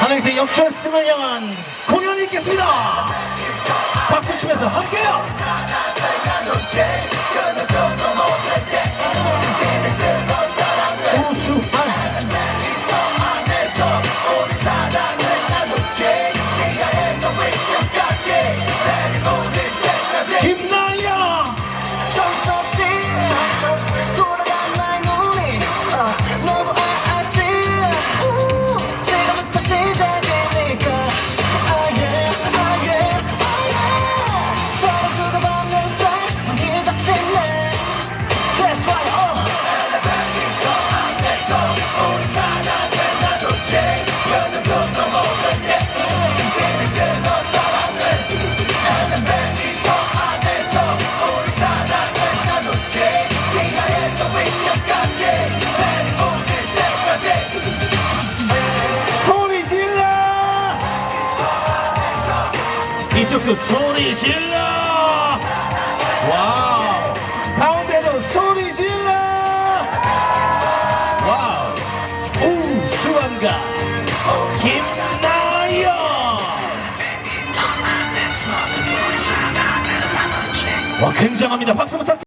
하나님의 역전승을 향한 공연이 있겠습니다. 박수 치면서 함께요. 이쪽도 소리 질러! 와우. 가운데도 소리 질러! 와우. 우수한가. 김나영 와 굉장합니다. 박수 부탁